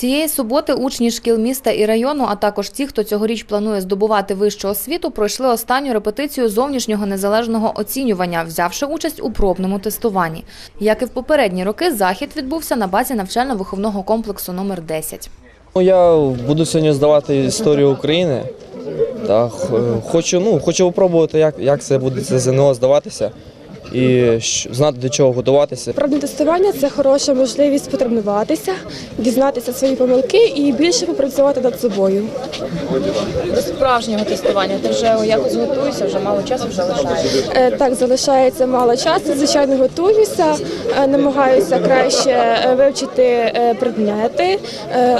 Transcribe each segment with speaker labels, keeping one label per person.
Speaker 1: Цієї суботи учні шкіл міста і району, а також ті, хто цьогоріч планує здобувати вищу освіту, пройшли останню репетицію зовнішнього незалежного оцінювання, взявши участь у пробному тестуванні. Як і в попередні роки, захід відбувся на базі навчально-виховного комплексу номер 10.
Speaker 2: Ну, Я буду сьогодні здавати історію України. Та хочу, ну, хочу спробувати, як, як це буде ЗНО здаватися і знати до чого готуватися.
Speaker 3: Пробне тестування це хороша можливість потренуватися, дізнатися свої помилки і більше попрацювати над собою.
Speaker 1: До справжнього тестування ти вже якось готуєшся, вже мало часу вже лишається.
Speaker 3: Е, Так, залишається мало часу. Звичайно, готуюся, е, намагаюся краще е, вивчити предмети,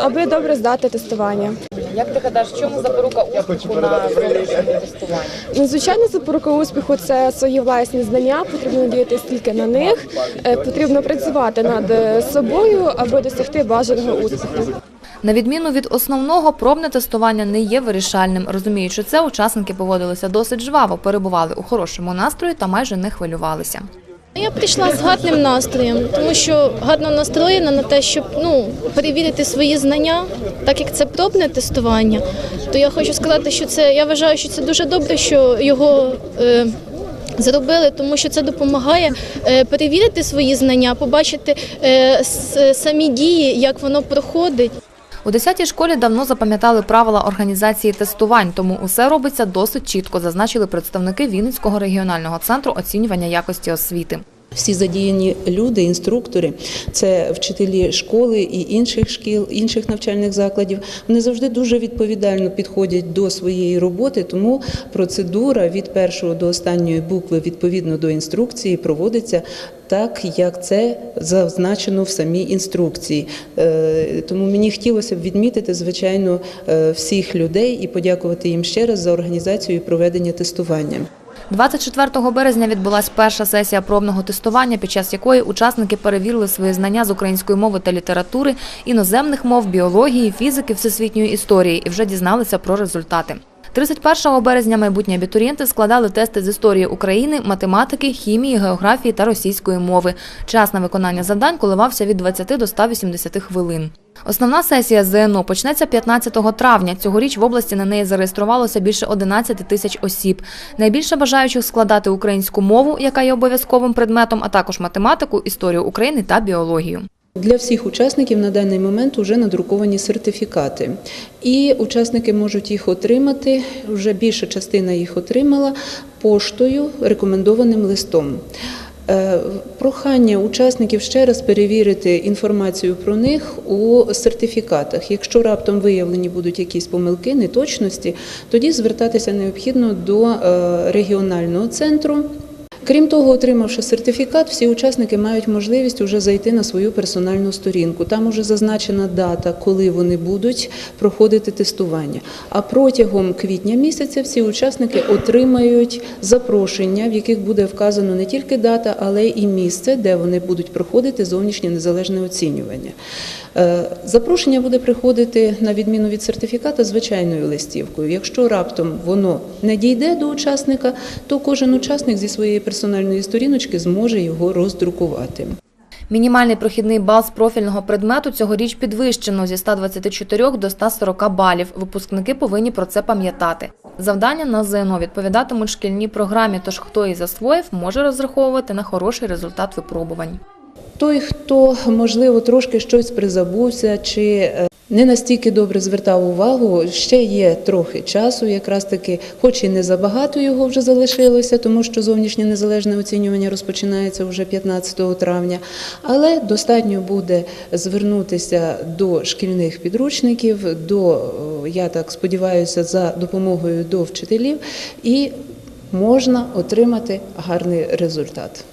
Speaker 3: аби добре здати тестування.
Speaker 1: Як ти гадаєш, в чому запорука успіху на зовнішньому тестуванні?
Speaker 3: Ну, звичайно, запорука успіху це свої власні знання. Потрібно діятися тільки на них. Е, Потрібно працювати над е, собою, аби досягти бажаного успіху.
Speaker 1: На відміну від основного, пробне тестування не є вирішальним. Розуміючи це, учасники поводилися досить жваво, перебували у хорошому настрої та майже не хвилювалися.
Speaker 4: Я прийшла з гарним настроєм, тому що гарно настроєна на те, щоб ну перевірити свої знання, так як це пробне тестування. То я хочу сказати, що це я вважаю, що це дуже добре, що його. Е, Зробили, тому що це допомагає е, перевірити свої знання, побачити е, самі дії, як воно проходить.
Speaker 1: У 10-й школі давно запам'ятали правила організації тестувань, тому усе робиться досить чітко, зазначили представники Вінницького регіонального центру оцінювання якості освіти.
Speaker 5: Всі задіяні люди, інструктори, це вчителі школи і інших шкіл, інших навчальних закладів. Вони завжди дуже відповідально підходять до своєї роботи, тому процедура від першого до останньої букви відповідно до інструкції проводиться. Так, як це зазначено в самій інструкції. Е, Тому мені хотілося б відмітити, звичайно, е, всіх людей і подякувати їм ще раз за організацію і проведення тестування.
Speaker 1: 24 березня відбулася перша сесія пробного тестування, під час якої учасники перевірили свої знання з української мови та літератури, іноземних мов, біології, фізики, всесвітньої історії і вже дізналися про результати. 31 березня майбутні абітурієнти складали тести з історії України, математики, хімії, географії та російської мови. Час на виконання завдань коливався від 20 до 180 хвилин. Основна сесія ЗНО почнеться 15 травня. Цьогоріч в області на неї зареєструвалося більше 11 тисяч осіб. Найбільше бажаючих складати українську мову, яка є обов'язковим предметом, а також математику, історію України та біологію.
Speaker 5: Для всіх учасників на даний момент вже надруковані сертифікати, і учасники можуть їх отримати. Вже більша частина їх отримала поштою рекомендованим листом. Е, Прохання учасників ще раз перевірити інформацію про них у сертифікатах. Якщо раптом виявлені будуть якісь помилки, неточності, тоді звертатися необхідно до е, регіонального центру. Крім того, отримавши сертифікат, всі учасники мають можливість уже зайти на свою персональну сторінку. Там уже зазначена дата, коли вони будуть проходити тестування. А протягом квітня місяця всі учасники отримають запрошення, в яких буде вказано не тільки дата, але і місце, де вони будуть проходити зовнішнє незалежне оцінювання. Е, Запрошення буде приходити на відміну від сертифіката звичайною листівкою. Якщо раптом воно не дійде до учасника, то кожен учасник зі своєї персональної сторіночки зможе його роздрукувати.
Speaker 1: Мінімальний прохідний бал з профільного предмету цьогоріч підвищено зі 124 до 140 балів. Випускники повинні про це пам'ятати. Завдання на ЗНО відповідатимуть шкільній програмі, тож хто її засвоїв, може розраховувати на хороший результат випробувань.
Speaker 5: Той, хто можливо трошки щось призабувся чи е, не настільки добре звертав увагу, ще є трохи часу, якраз таки, хоч і не забагато його вже залишилося, тому що зовнішнє незалежне оцінювання розпочинається вже 15 травня. Але достатньо буде звернутися до шкільних підручників, до я так сподіваюся, за допомогою до вчителів, і можна отримати гарний результат.